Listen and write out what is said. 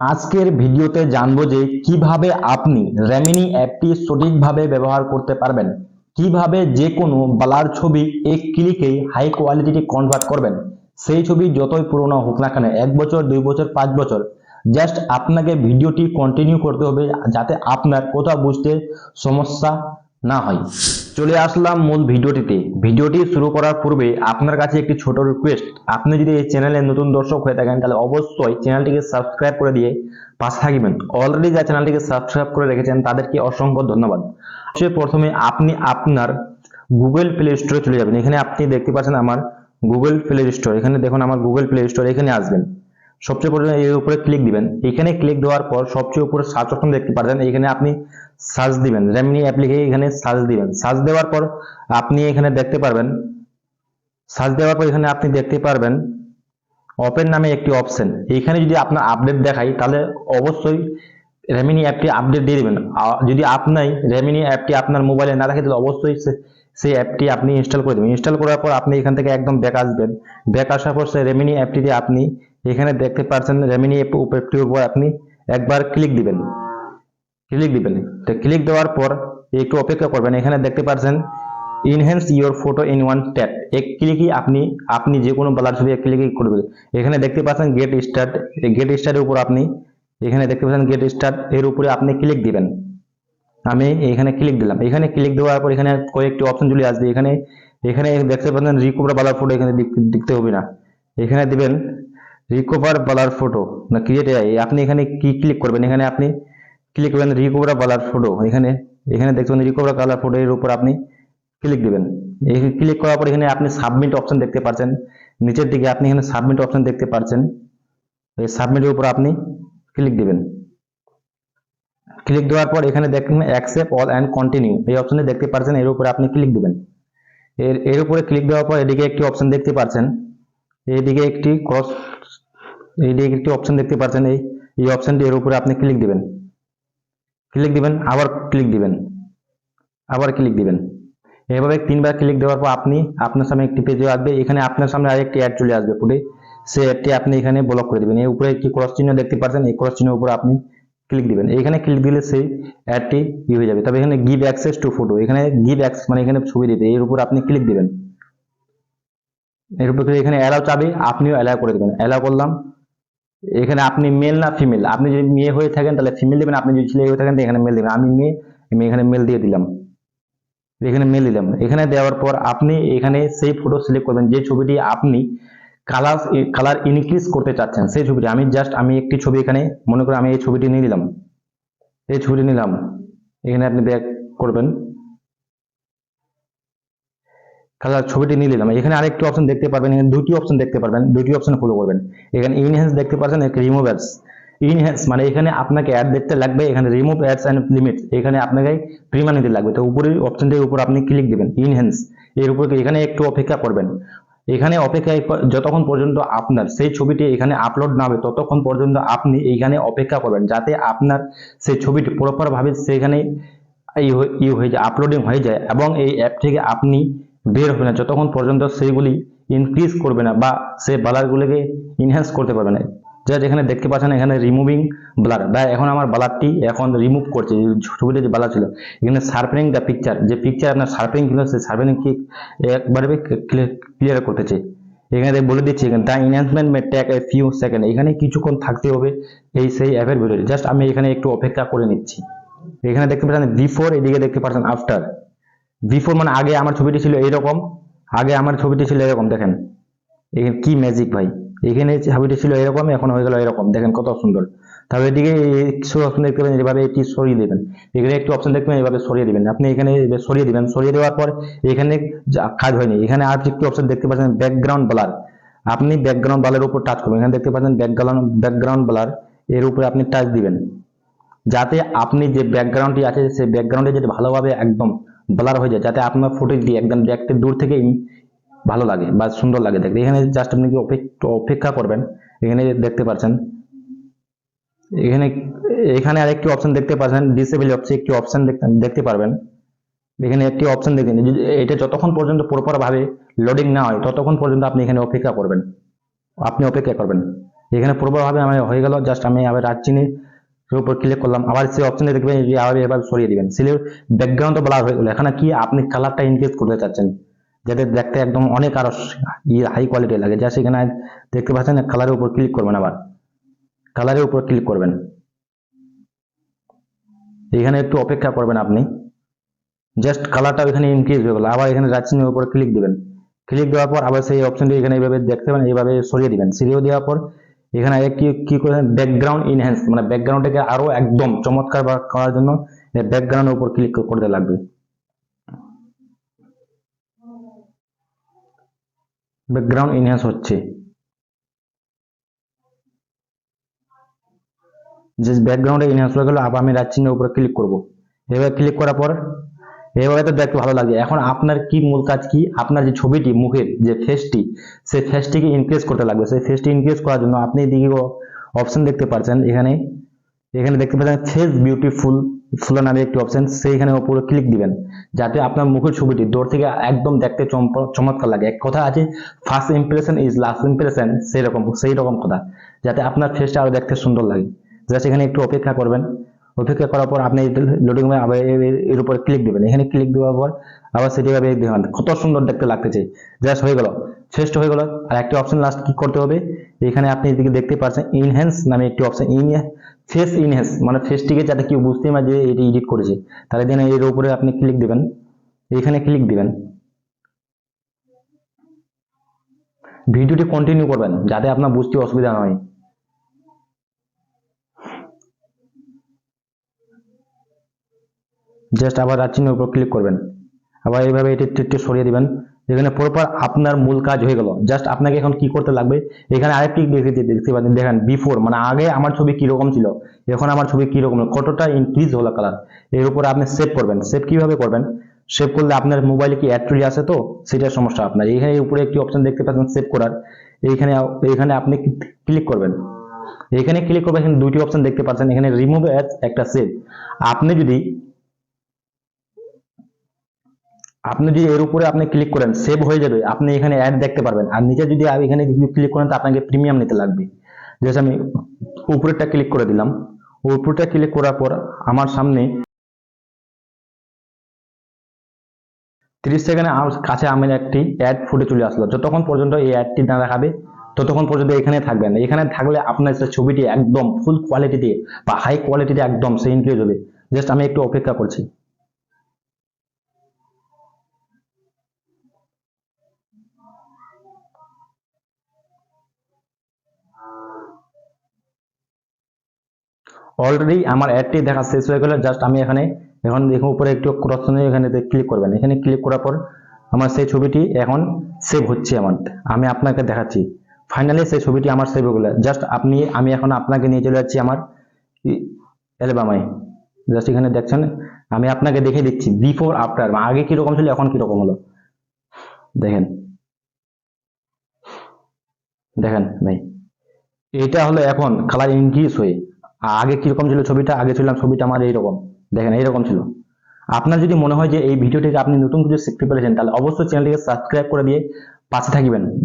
আজকের ভিডিওতে জানব যে কীভাবে আপনি রেমিনি অ্যাপটি সঠিকভাবে ব্যবহার করতে পারবেন। কীভাবে যে কোনো ব্লার ছবি এক ক্লিকেই হাই কোয়ালিটি কনভার্ট করবেন। সেই ছবি যতই পুরনো হোক না কেন, এক বছর, দুই বছর, পাঁচ বছর জাস্ট আপনাকে ভিডিওটি কন্টিনিউ করতে হবে যাতে আপনার কোথাও বুঝতে সমস্যা না হয়। চলে আসলাম মূল ভিডিওটিতে। ভিডিওটি শুরু করার পূর্বে আপনার কাছে একটি ছোট রিকোয়েস্ট আপনি যদি এই চ্যানেলে নতুন দর্শক হয়ে থাকেন, তাহলে অবশ্যই চ্যানেলটিকে সাবস্ক্রাইব করে দিয়ে পাশে থাকবেন। অলরেডি যা চ্যানেলটিকে সাবস্ক্রাইব করে রেখেছেন, তাদেরকে অসংখ্য ধন্যবাদ। সে প্রথমে আপনি আপনার গুগল প্লে স্টোরে চলে যাবেন। এখানে আপনি দেখতে পাচ্ছেন আমার গুগল প্লে স্টোর এখানে দেখুন আমার গুগল প্লে স্টোর এখানে আসবেন। সবচেয়ে প্রথমে এর উপরে ক্লিক দিবেন। এখানে ক্লিক দেওয়ার পর সবচেয়ে উপরে সার্চ অপশন দেখতে পাচ্ছেন এখানে আপনি সার্চ দিবেন। রেমনি অ্যাপ্লিকে এখানে সার্চ দিবেন। সার্চ দেওয়ার পর আপনি এখানে দেখতে পারবেন। সার্চ দেওয়ার পর এখানে আপনি দেখতে পারবেন ওপেন নামে একটি অপশন এইখানে যদি আপনার আপডেট দেখাই, তাহলে অবশ্যই রেমিনি অ্যাপটি আপডেট দিয়ে দেবেন। যদি আপনার রেমিনি অ্যাপটি আপনার মোবাইলে না থাকে, তাহলে অবশ্যই সেই অ্যাপটি আপনি ইনস্টল করে দেবেন। ইনস্টল করার পর আপনি এখান থেকে একদম ব্যাক আসবেন। ব্যাক আসার পর সেই রেমিনি অ্যাপটিতে আপনি এখানে দেখতে পাচ্ছেন রেমিনি অ্যাপটির উপর আপনি একবার ক্লিক দিবেন। ক্লিক দিবেন। তো ক্লিক দেওয়ার পর একটু অপেক্ষা করবেন। এখানে দেখতে পাচ্ছেন enhance your photo in one tap এক ক্লিকই আপনি আপনি যে কোনো ব্লার ছবি এক ক্লিকই করবেন। এখানে দেখতে পাচ্ছেন গেট স্টার্ট গেট স্টার্টের উপর আপনি, এখানে দেখতে পাচ্ছেন গেট স্টার্ট এর উপরে আপনি ক্লিক দিবেন। আমি এখানে ক্লিক দিলাম। এখানে ক্লিক দেওয়ার পর এখানে কয়েকটি অপশন চলে আসবে। এখানে এখানে দেখতে পাচ্ছেন রিকভার বালার ফটো এখানে দেখতে হবে না। এখানে দিবেন রিকভার বালার ফটো না ক্রিয়েট আপনি এখানে কি ক্লিক করবেন? এখানে আপনি ক্লিক করবেন রিকভার বালার ফটো এখানে এখানে দেখবেন রিকভার কালার ফটো এর উপর আপনি ক্লিক দিবেন। এই ক্লিক করার পর এখানে আপনি সাবমিট অপশন দেখতে পাচ্ছেন নিচের দিকে আপনি এখানে সাবমিট অপশন দেখতে পাচ্ছেন এই সাবমিটের উপর আপনি ক্লিক দিবেন। ক্লিক দেওয়ার পর এখানে দেখবেন অ্যাকসেপ্ট অল অ্যান্ড কন্টিনিউ এই অপশনে দেখতে পাচ্ছেন এর উপরে আপনি ক্লিক দিবেন। এর এর উপরে ক্লিক দেওয়ার পর এদিকে একটি অপশন দেখতে পাচ্ছেন এইদিকে একটি ক্রস এইদিকে একটি অপশন দেখতে পাচ্ছেন এই এই অপশনটি এর উপরে আপনি ক্লিক দিবেন। ক্লিক দিবেন, আবার ক্লিক দিবেন। আবার ক্লিক দিবেন। এভাবে তিনবার ক্লিক দেওয়ার পর আপনি আপনার সামনে একটি পেজে আসবে। এখানে আপনার সামনে আরেকটি অ্যাড চলে আসবে পুরে। সেই অ্যাডটি আপনি এখানে ব্লক করে দিবেন। এর উপরে একটি ক্রস চিহ্ন দেখতে পাচ্ছেন। এই ক্রস চিহ্নের উপর আপনি ক্লিক দিবেন। এখানে ক্লিক দিলে সেই অ্যাডটি ই হয়ে যাবে। তবে এখানে গিভ অ্যাক্সেস টু ফটো এখানে গিভ অ্যাক্সেস মানে এখানে ছবি দিতে। এর উপর আপনি ক্লিক দিবেন। এর উপর এখানে অ্যালাউ চাবে। আপনিও অ্যালাউ করে দেবেন। অ্যালাউ করলাম। এখানে আপনি মেল না ফিমেল আপনি যদি মেয়ে হয়ে থাকেন, তাহলে ফিমেল দিবেন। আপনি যদি ছেলে হয়ে থাকেন এখানে মেল দিবেন। আমি মেয়ে, আমি এখানে মেল দিয়ে দিলাম। এখানে মেল দিলাম। এখানে দেওয়ার পর আপনি এখানে সেই ফটো সিলেক্ট করবেন। যে ছবিটি আপনি কালার কালার ইনক্রিজ করতে চাচ্ছেন, সেই ছবিটি। আমি জাস্ট আমি একটি ছবি এখানে, মনে করে আমি এই ছবিটি নিয়ে নিলাম। এই ছবিটি নিলাম। এখানে আপনি ব্যাক করবেন। কালার ছবিটি নিয়ে নিলাম। এখানে আরেকটি অপশন দেখতে পারবেন, এখানে দুটি অপশন দেখতে পারবেন, দুটি অপশন ফলো করবেন। এখানে ইনহ্যান্স দেখতে পাচ্ছেন রিমুভ অ্যাডস ইনহ্যান্স মানে এখানে আপনাকে অ্যাড দেখতে লাগবে, এখানে রিমুভ অ্যাডস অ্যান্ড লিমিট এখানে আপনাকে প্রিমা নিতে লাগবে। তো উপরের অপশনটির উপর আপনি ক্লিক দিবেন ইনহ্যান্স এর উপর এখানে একটু অপেক্ষা করবেন। এখানে অপেক্ষায় যতক্ষণ পর্যন্ত আপনার, সেই ছবিটি এখানে আপলোড না হবে, ততক্ষণ পর্যন্ত আপনি এইখানে অপেক্ষা করবেন, যাতে আপনার সেই ছবিটি প্রপার ভাবে সেখানে ই হয়ে যায় আপলোডিং হয়ে যায় এবং এই অ্যাপ থেকে আপনি বের হবে না। যতক্ষণ পর্যন্ত সেইগুলি ইনক্রিজ করবে না বা সে ব্লারগুলোকে ইনহ্যান্স করতে পারবে না। যা যেখানে দেখতে পাচ্ছেন এখানে রিমুভিং ব্লার বা এখন আমার ব্লারটি এখন রিমুভ করছে যে ছবিতে যে ব্লার ছিল, এখানে শার্পেনিং দ্য পিকচার যে পিকচার আপনার শার্পেনিং ছিল, সেই শার্পেনিং কি একবারে ক্লিয়ার করতেছে। এখানে বলে দিচ্ছি, এখানে the enhancement may take a few second এখানে কিছুক্ষণ থাকতে হবে এই সেই অ্যাপের ভিতরে। জাস্ট আমি এখানে একটু অপেক্ষা করে নিচ্ছি। এখানে দেখতে পাচ্ছেন বিফোর এদিকে দেখতে পাচ্ছেন আফটার বিফোর মানে আগে আমার ছবিটি ছিল এরকম আগে আমার ছবিটি ছিল এরকম, দেখেন। এখানে কি ম্যাজিক ভাই। এখানে ছবিটি ছিল এরকম, এখন হয়ে গেল এরকম, দেখেন কত সুন্দর। তাহলে এদিকে কিছু অপশন দেখতে পাবেন এভাবে এটি সরিয়ে দেবেন। এখানে একটি অপশন দেখবেন এভাবে সরিয়ে দিবেন। আপনি এখানে সরিয়ে দিবেন। সরিয়ে দেওয়ার পর এখানে কাজ হয়নি। এখানে আর একটি অপশন দেখতে পাচ্ছেন ব্যাকগ্রাউন্ড ব্লার আপনি ব্যাকগ্রাউন্ড ব্লারের উপর টাচ করবেন। এখানে দেখতে পাচ্ছেন ব্যাকগ্রাউন্ড ব্যাকগ্রাউন্ড ব্লার এর উপরে আপনি টাচ দিবেন। যাতে আপনি যে ব্যাকগ্রাউন্ডটি আছে, সেই ব্যাকগ্রাউন্ডে যাতে ভালোভাবে একদম ব্লার হয়ে যায়, যাতে আপনার ফুটেজটি একদম দেখতে দূর থেকেই ভালো লাগে বা সুন্দর লাগে দেখতে। এখানে জাস্ট আপনি কি অপেক- অপেক্ষা করবেন? এখানে দেখতে পাচ্ছেন। এখানে এখানে আরেকটি অপশন দেখতে পাচ্ছেন ডিসেবল অপশন একটি অপশন দেখতে পারবেন। এখানে একটি অপশন দেখবেন যদি এটা যতক্ষণ পর্যন্ত প্রপার ভাবে লোডিং না হয়, ততক্ষণ পর্যন্ত আপনি এখানে অপেক্ষা করবেন। আপনি অপেক্ষা করবেন। এখানে পুরোপুরিভাবে আমার হয়ে গেল জাস্ট আমি আবার উপর ক্লিক করলাম, আবার সেই অপশনে দেখবেন যে আবার এবার সরিয়ে দিবেন। সিলের ব্যাকগ্রাউন্ড ব্লার হয়ে গেল। এখানে কি আপনি কালারটা ইনক্রিজ করতে চাচ্ছেন? যাতে দেখতে একদম অনেক আরও হাই কোয়ালিটি লাগে। যা সেখানে দেখতে পাচ্ছেন কালারের উপর ক্লিক করবেন আবার। কালারের উপর ক্লিক করবেন। এখানে একটু অপেক্ষা করবেন আপনি। জাস্ট কালারটা এখানে ইনক্রিজ হয়ে গেল। আবার এখানে রাচিনের উপর ক্লিক দিবেন। ক্লিক দেওয়ার পর আবার সেই অপশনটি এখানে এইভাবে দেখতে পাবেন এইভাবে সরিয়ে দিবেন। সরিয়ে দেওয়ার পর এখানে কি কি করবেন ব্যাকগ্রাউন্ড ইনহ্যান্স মানে ব্যাকগ্রাউন্ডটাকে আরও একদম চমৎকার করার জন্য ব্যাকগ্রাউন্ডের উপর ক্লিক করতে লাগবে। ব্যাকগ্রাউন্ড ইনহ্যান্স হচ্ছে। যে ব্যাকগ্রাউন্ডে ইনহ্যান্স হয়ে গেল, আবার আমি রাইট চিহ্নের উপরে ক্লিক করব। এভাবে ক্লিক করার পর এভাবে তো দেখতে ভালো লাগে এখন আপনার কি মূল কাজ কি? আপনার যে ছবিটি, মুখের যে ফেসটি সেই ফেসটিকে ইনক্রিজ করতে লাগবে। সেই ফেসটি ইনক্রিজ করার জন্য আপনি এদিকে অপশন দেখতে পাচ্ছেন এখানে। এখানে দেখতে পাচ্ছেন ফেস বিউটিফুল ফুল নামে একটি অপশন সেইখানে উপরে ক্লিক দিবেন। যাতে আপনার মুখের ছবিটি দূর থেকে একদম দেখতে চমৎকার লাগে। এক কথা আছে first impression is last impression সেই রকম সেই রকম কথা। যাতে আপনার ফেসটা আরও দেখতে সুন্দর লাগে। জাস্ট এখানে একটু অপেক্ষা করবেন। অপেক্ষা করার পর আপনি লোডিং আবার এর- উপর ক্লিক দিবেন। এখানে ক্লিক দেওয়ার পর আবার সেটি ভাবে দেখবেন কত সুন্দর দেখতে লাগতেছে। জাস্ট হয়ে গেল। ফেস্ট হয়ে গেল। আর একটি অপশন লাস্ট কি করতে হবে? এখানে আপনি এদিকে দেখতে পাচ্ছেন ইনহ্যান্স নামে একটি অপশন ইন ফেস ইনহ্যান্স মানে ফেসটিকে যাতে কেউ বুঝতে না যে এটি এডিট করেছে। তাহলে দিন এর উপরে আপনি ক্লিক দিবেন। এখানে ক্লিক দিবেন। ভিডিওটি কন্টিনিউ করবেন, যাতে আপনার বুঝতে অসুবিধা না হয়। জাস্ট আবার রাচিনের উপর ক্লিক করবেন। আবার এইভাবে এটি একটু সরিয়ে দিবেন। এখানে প্রপার আপনার মূল কাজ হয়ে গেল। জাস্ট আপনাকে এখন কি করতে লাগবে? এখানে আরেকটি দেখতে দেখতে পাচ্ছেন, দেখেন বিফোর মানে আগে আমার ছবি কীরকম ছিল? এখন আমার ছবি কীরকম? কতটা ইনক্রিজ হলো কালারের উপরে আপনি সেভ করবেন। সেভ কীভাবে করবেন? সেভ করলে আপনার মোবাইলে কি চলে আসে তো? সেটার সমস্যা আপনার। এখানে উপরে একটি অপশন দেখতে পাচ্ছেন সেভ করার। এইখানে এখানে আপনি ক্লিক করবেন। এখানে ক্লিক করবেন দুটি অপশন দেখতে পাচ্ছেন। এখানে রিমুভ অ্যাড একটা সেভ আপনি যদি আপনি যদি এর উপরে আপনি ক্লিক করেন সেভ হয়ে যাবে, আপনি এখানে অ্যাড দেখতে পারবেন। আর নিচে যদি এখানে ক্লিক করেন, তো আপনাকে প্রিমিয়াম নিতে লাগবে। যেটা আমি উপরেরটা ক্লিক করে দিলাম। উপরটা ক্লিক করার পর আমার সামনে তিরিশ সেকেন্ডে কাছে আমার একটি অ্যাড ফুটে চলে আসলো। যতক্ষণ পর্যন্ত এই অ্যাডটি না দেখাবে, ততক্ষণ পর্যন্ত এখানে থাকবেন এখানে থাকলে আপনার ছবিটি একদম ফুল কোয়ালিটিতে বা হাই কোয়ালিটিতে একদম সে ইনক্রিজ হবে। জাস্ট আমি একটু অপেক্ষা করছি। অলরেডি আমার অ্যাডটি দেখা শেষ হয়ে গেল জাস্ট আমি এখানে, এখন দেখুন উপরে একটু ক্রস এখানে ক্লিক করবেন। এখানে ক্লিক করার পর আমার সেই ছবিটি এখন সেভ হচ্ছে আমার। আমি আপনাকে দেখাচ্ছি। ফাইনালি সেই ছবিটি আমার সেভ হয়ে গেল। জাস্ট আপনি, আমি এখন আপনাকে নিয়ে চলে যাচ্ছি আমার অ্যালবামে। জাস্ট এখানে দেখছেন, আমি আপনাকে দেখে দিচ্ছি। বিফোর আফটার আগে কীরকম ছিল, এখন কীরকম হলো? দেখেন। দেখেন, ভাই। এটা হলো এখন কালার ইনক্রিজ হয়ে। আগে কীরকম ছিল ছবিটা? আগে ছিলাম ছবিটা আমার এইরকম। দেখেন, এইরকম ছিল। আপনার যদি মনে হয় যে এই ভিডিও থেকে আপনি নতুন কিছু শিখতে পেরেছেন, তাহলে অবশ্যই চ্যানেলটিকে সাবস্ক্রাইব করে দিয়ে পাশে থাকবেন।